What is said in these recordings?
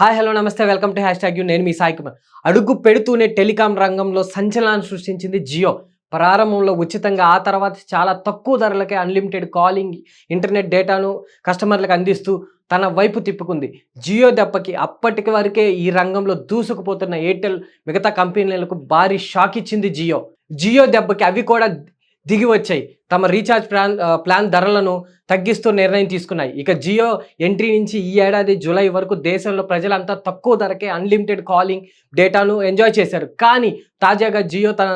Hi hello namaste welcome to hashtag you. నేను మీ సాయి కుమార్. అడుగు పెడుతూనే టెలికాం రంగంలో సంచలనాన్ని సృష్టించింది జియో. ప్రారంభంలో ఉచితంగా ఆ తర్వాత చాలా తక్కువ ధరలకే అన్లిమిటెడ్ కాలింగ్ ఇంటర్నెట్ డేటాను కస్టమర్లకు అందిస్తూ తన వైపు తిప్పుకుంది. జియో దెబ్బకి అప్పటికి వరకే ఈ రంగంలో దూసుకుపోతున్న ఎయిర్టెల్ మిగతా కంపెనీలకు భారీ షాక్ ఇచ్చింది జియో. జియో దెబ్బకి అవి కూడా దిగి వచ్చాయి తమ రీఛార్జ్ ప్లాన్ ప్లాన్ ధరలను తగ్గిస్తూ నిర్ణయం తీసుకున్నాయి. ఇక జియో ఎంట్రీ నుంచి ఈ ఏడాది జూలై వరకు దేశంలో ప్రజలంతా తక్కువ ధరకే అన్లిమిటెడ్ కాలింగ్ డేటాను ఎంజాయ్ చేశారు. కానీ తాజాగా జియో తన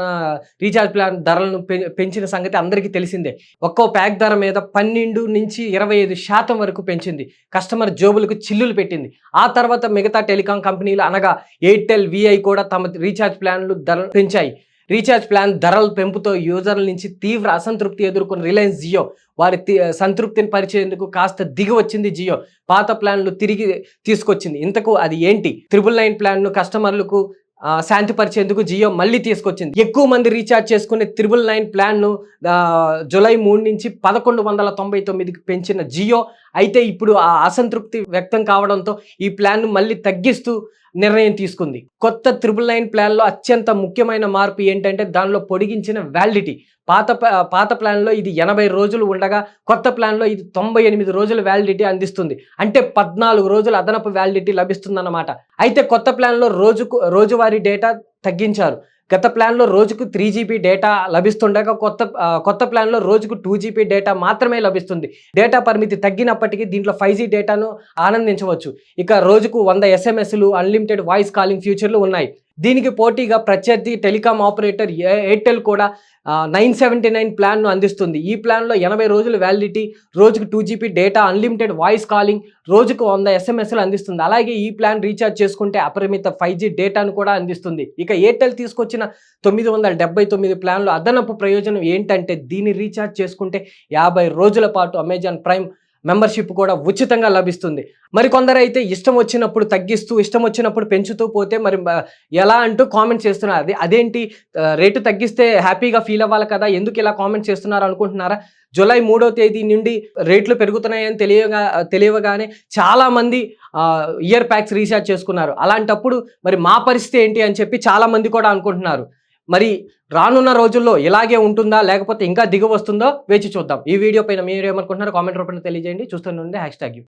రీఛార్జ్ ప్లాన్ ధరలను పెంచిన సంగతి అందరికీ తెలిసిందే. ఒక్కో ప్యాక్ ధర మీద పన్నెండు నుంచి ఇరవై ఐదు శాతం వరకు పెంచింది. కస్టమర్ జోబులకు చిల్లులు పెట్టింది. ఆ తర్వాత మిగతా టెలికాం కంపెనీలు అనగా ఎయిర్టెల్ విఐ కూడా తమ రీఛార్జ్ ప్లాన్లు ధరలు పెంచాయి. రీఛార్జ్ ప్లాన్ ధరల పెంపుతో యూజర్ల నుంచి తీవ్ర అసంతృప్తి ఎదుర్కొన్న రిలయన్స్ జియో. వారి సంతృప్తిని పరిచేందుకు కాస్త దిగి వచ్చింది జియో. పాత ప్లాన్లు తిరిగి తీసుకొచ్చింది. ఇంతకు అది ఏంటి? త్రిబుల్ నైన్ ప్లాన్ను కస్టమర్లకు శాంతిపరిచేందుకు జియో మళ్ళీ తీసుకొచ్చింది. ఎక్కువ మంది రీఛార్జ్ చేసుకునే త్రిబుల్ నైన్ ప్లాన్ను జూలై మూడు నుంచి పదకొండు వందల తొంభై తొమ్మిదికి పెంచిన జియో. అయితే ఇప్పుడు ఆ అసంతృప్తి వ్యక్తం కావడంతో ఈ ప్లాన్ను మళ్ళీ తగ్గిస్తూ నిర్ణయం తీసుకుంది. కొత్త త్రిబుల్ నైన్ ప్లాన్లో అత్యంత ముఖ్యమైన మార్పు ఏంటంటే దానిలో పొడిగించిన వ్యాలిడిటీ. పాత పాత ప్లాన్లో ఇది ఎనభై రోజులు ఉండగా కొత్త ప్లాన్లో ఇది తొంభై ఎనిమిది రోజుల వ్యాలిడిటీ అందిస్తుంది. అంటే పద్నాలుగు రోజుల అదనపు వ్యాలిడిటీ లభిస్తుందన్నమాట. అయితే కొత్త ప్లాన్లో రోజుకు రోజువారీ డేటా తగ్గించారు. గత ప్లాన్లో రోజుకు త్రీ జీబీ డేటా లభిస్తుండగా కొత్త కొత్త ప్లాన్లో రోజుకు టూ జీబీ డేటా మాత్రమే లభిస్తుంది. డేటా పరిమితి తగ్గినప్పటికీ దీంట్లో ఫైవ్ జీ డేటాను ఆనందించవచ్చు. ఇక రోజుకు వంద ఎస్ఎంఎస్లు అన్లిమిటెడ్ వాయిస్ కాలింగ్ ఫ్యూచర్లు ఉన్నాయి. దీనికి పోటీగా ప్రత్యర్థి టెలికాం ఆపరేటర్ ఏ- ఎయిర్టెల్ కూడా నైన్ సెవెంటీ నైన్ ప్లాన్ను అందిస్తుంది. ఈ ప్లాన్లో ఎనభై రోజుల వ్యాలిడిటీ రోజుకు two GB data unlimited voice calling రోజుకు వంద ఎస్ఎంఎస్లు అందిస్తుంది. అలాగే ఈ ప్లాన్ రీఛార్జ్ చేసుకుంటే అపరిమిత ఫైవ్ జీ డేటాను కూడా అందిస్తుంది. ఇక ఎయిర్టెల్ తీసుకొచ్చిన తొమ్మిది వందల డెబ్బై తొమ్మిది ప్లాన్లో అదనపు ప్రయోజనం ఏంటంటే దీన్ని రీఛార్జ్ చేసుకుంటే యాభై రోజుల పాటు అమెజాన్ ప్రైమ్ మెంబర్షిప్ కూడా ఉచితంగా లభిస్తుంది. మరి కొందరైతే ఇష్టం వచ్చినప్పుడు తగ్గిస్తూ ఇష్టం వచ్చినప్పుడు పెంచుతూ పోతే మరి ఎలా అంటూ కామెంట్ చేస్తున్నారు? అది అదేంటి? రేటు తగ్గిస్తే హ్యాపీగా ఫీల్ అవ్వాలి కదా ఎందుకు ఇలా కామెంట్ చేస్తున్నారు అనుకుంటున్నారా? జూలై మూడో తేదీ నుండి రేట్లు పెరుగుతున్నాయని తెలియగా తెలియగానే చాలామంది ఇయర్ ప్యాక్స్ రీఛార్జ్ చేసుకున్నారు. అలాంటప్పుడు మరి మా పరిస్థితి ఏంటి అని చెప్పి చాలామంది కూడా అనుకుంటున్నారు. మరి రానున్న రోజుల్లో ఇలాగే ఉంటుందా? లేకపోతే ఇంకా దిగు వస్తుందో వేచి చూద్దాం. ఈ వీడియో పైన మీరు ఏమనుకుంటున్నారో కామెంట్ రూపంలో తెలియజేయండి. చూస్తూనే హ్యాష్ ట్యాగ్